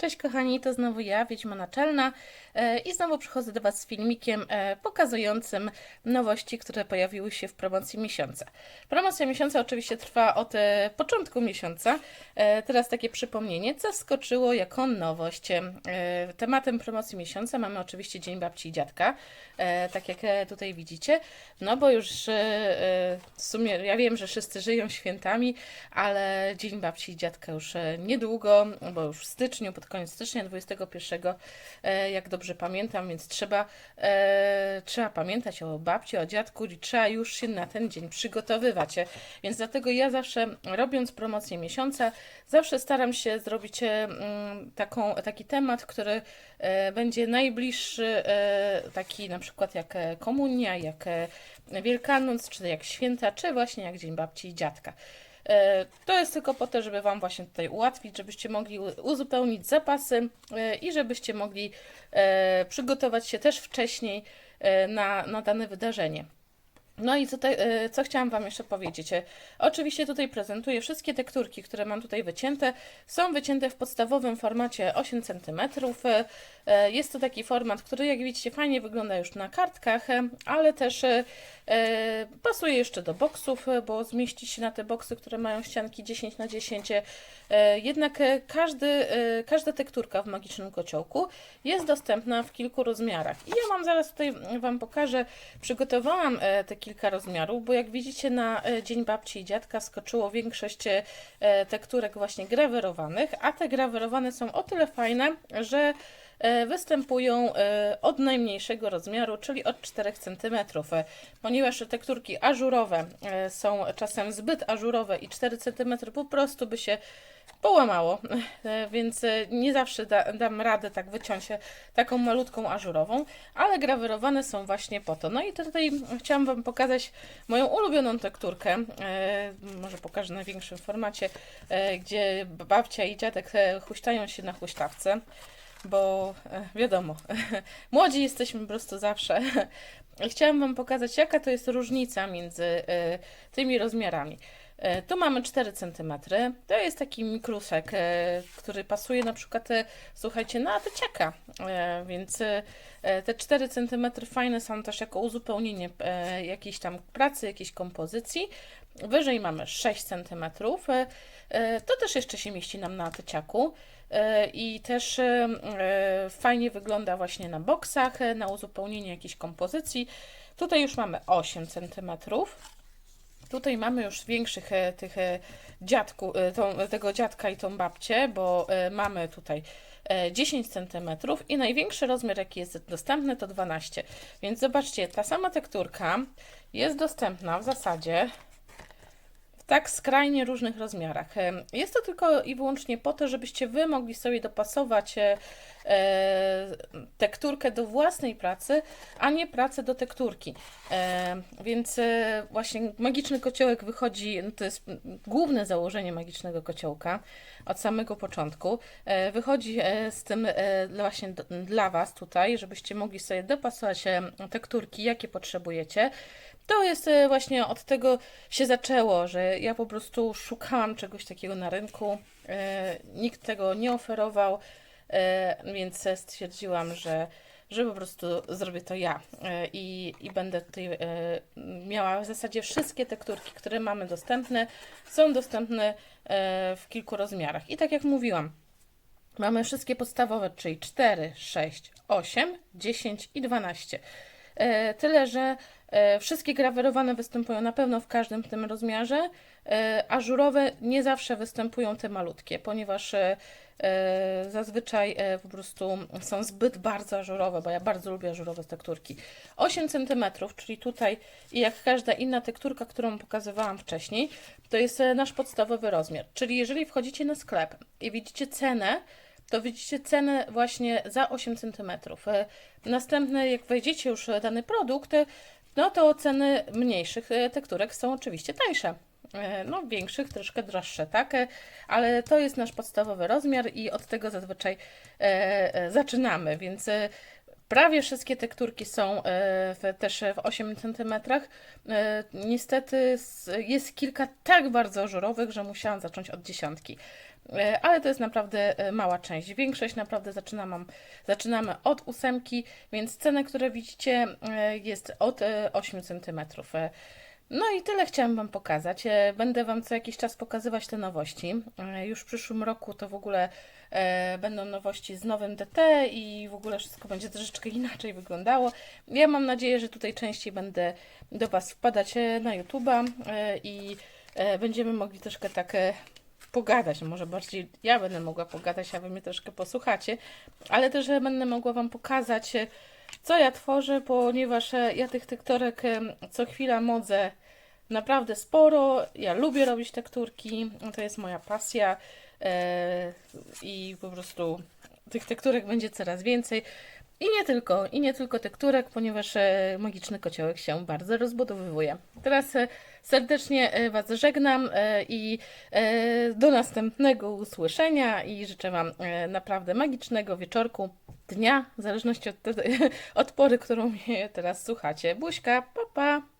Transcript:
Cześć kochani, to znowu ja, Wiedźma Naczelna e, i znowu przychodzę do Was z filmikiem e, pokazującym nowości, które pojawiły się w promocji miesiąca. Promocja miesiąca oczywiście trwa od e, początku miesiąca. Teraz takie przypomnienie, co skoczyło jako nowość. Tematem promocji miesiąca mamy oczywiście Dzień Babci i Dziadka, tak jak tutaj widzicie, no bo już w sumie ja wiem, że wszyscy żyją świętami, ale Dzień Babci i Dziadka już niedługo, bo już w styczniu, pod koniec stycznia 21, e, jak dobrze pamiętam, więc trzeba, e, trzeba pamiętać o babci, o dziadku i trzeba już się na ten dzień przygotowywać. Więc dlatego ja zawsze robiąc promocję miesiąca, zawsze staram się zrobić e, taką, taki temat, który będzie najbliższy, taki na przykład jak komunia, jak Wielkanoc, czy jak święta, czy właśnie jak Dzień Babci i Dziadka. E, To jest tylko po to, żeby Wam właśnie tutaj ułatwić, żebyście mogli uzupełnić zapasy e, i żebyście mogli e, przygotować się też wcześniej na, na dane wydarzenie. No i co, e, co chciałam Wam jeszcze powiedzieć? E, Oczywiście tutaj prezentuję wszystkie tekturki, które mam tutaj wycięte. Są wycięte w podstawowym formacie 8 cm. E, Jest to taki format, który jak widzicie fajnie wygląda już na kartkach, ale też pasuje jeszcze do boksów, bo zmieści się na te boksy, które mają ścianki 10 na 10. E, Jednak każdy, każda tekturka w magicznym kociołku jest dostępna w kilku rozmiarach. I ja mam zaraz tutaj Wam pokażę, przygotowałam te kilka rozmiarów, bo jak widzicie na e, Dzień Babci i Dziadka skoczyło większość e, tekturek właśnie grawerowanych, a te grawerowane są o tyle fajne, że występują e, od najmniejszego rozmiaru, czyli od 4 cm, e, ponieważ tekturki ażurowe e, są czasem zbyt ażurowe i 4 cm po prostu by się połamało, e, więc e, nie zawsze da, dam radę tak wyciąć e, taką malutką ażurową, ale grawerowane są właśnie po to. No i tutaj chciałam Wam pokazać moją ulubioną tekturkę, e, może pokażę na większym formacie, e, gdzie babcia i dziadek e, huśtają się na huśtawce bo e, wiadomo, młodzi jesteśmy po prostu zawsze. Chciałam Wam pokazać, jaka to jest różnica między e, tymi rozmiarami. E, Tu mamy 4 cm. To jest taki mikrusek, który pasuje na przykład, słuchajcie, na tyciaka. Więc te 4 cm fajne są też jako uzupełnienie jakiejś tam pracy, jakiejś kompozycji. Wyżej mamy 6 cm. To też jeszcze się mieści nam na tyciaku. E, I też e, e, fajnie wygląda właśnie na boksach, na uzupełnienie jakiejś kompozycji. Tutaj już mamy 8 cm. Tutaj mamy już większych tych dziadku, tą, tego dziadka i tą babcię, bo mamy tutaj e, 10 cm i największy rozmiar, jaki jest dostępny, to 12. Więc zobaczcie, ta sama tekturka jest dostępna w zasadzie tak skrajnie różnych rozmiarach. Jest to tylko i wyłącznie po to, żebyście Wy mogli sobie dopasować e, tekturkę do własnej pracy, a nie pracę do tekturki. Więc e, właśnie magiczny kociołek wychodzi, no to jest główne założenie magicznego kociołka od samego początku. E, Wychodzi z tym właśnie dla Was tutaj, żebyście mogli sobie dopasować tekturki, jakie potrzebujecie. To jest e, właśnie od tego się zaczęło, że ja po prostu szukałam czegoś takiego na rynku. e, Nikt tego nie oferował, e, więc stwierdziłam, że, że po prostu zrobię to ja i, i będę tutaj miała w zasadzie wszystkie tekturki, które mamy dostępne, są dostępne w kilku rozmiarach. I tak jak mówiłam, Mamy wszystkie podstawowe, czyli 4, 6, 8, 10 i 12. E, Tyle, że e, wszystkie grawerowane występują na pewno w każdym tym rozmiarze, e, a żurowe nie zawsze występują te malutkie, ponieważ zazwyczaj po prostu są zbyt bardzo ażurowe, bo ja bardzo lubię ażurowe tekturki. 8 cm, czyli tutaj i jak każda inna tekturka, którą pokazywałam wcześniej, to jest nasz podstawowy rozmiar. Czyli jeżeli wchodzicie na sklep i widzicie cenę, to widzicie cenę właśnie za 8 cm. E, Następne, jak wejdziecie już w dany produkt, e, no to ceny mniejszych e, tekturek są oczywiście tańsze. E, No, większych troszkę droższe, tak? E, Ale to jest nasz podstawowy rozmiar i od tego zazwyczaj e, e, zaczynamy, więc e, Prawie wszystkie tekturki są e, w, też w 8 cm. E, Niestety jest kilka tak bardzo ażurowych, że musiałam zacząć od dziesiątki. E, Ale to jest naprawdę e, mała część. Większość naprawdę zaczynam, zaczynamy od ósemki, więc cenę, które widzicie, e, jest od e, 8 cm. No i tyle chciałam Wam pokazać. Będę Wam co jakiś czas pokazywać te nowości. Już w przyszłym roku to w ogóle będą nowości z nowym DT i w ogóle wszystko będzie troszeczkę inaczej wyglądało. Ja mam nadzieję, że tutaj częściej będę do Was wpadać na YouTube'a i będziemy mogli troszkę tak pogadać. No Może bardziej ja będę mogła pogadać, a Wy mnie troszkę posłuchacie, ale też będę mogła Wam pokazać, e, co ja tworzę, ponieważ e, ja tych tektorek e, co chwila modzę naprawdę sporo. Ja lubię robić tekturki, to jest moja pasja i po prostu tych tekturek będzie coraz więcej. I nie tylko, i nie tylko tekturek, ponieważ magiczny kociołek się bardzo rozbudowywuje. Teraz serdecznie e, Was żegnam e, i e, do następnego usłyszenia i życzę Wam naprawdę magicznego wieczorku, dnia, w zależności od, od pory, którą mnie teraz słuchacie. Buźka, pa pa!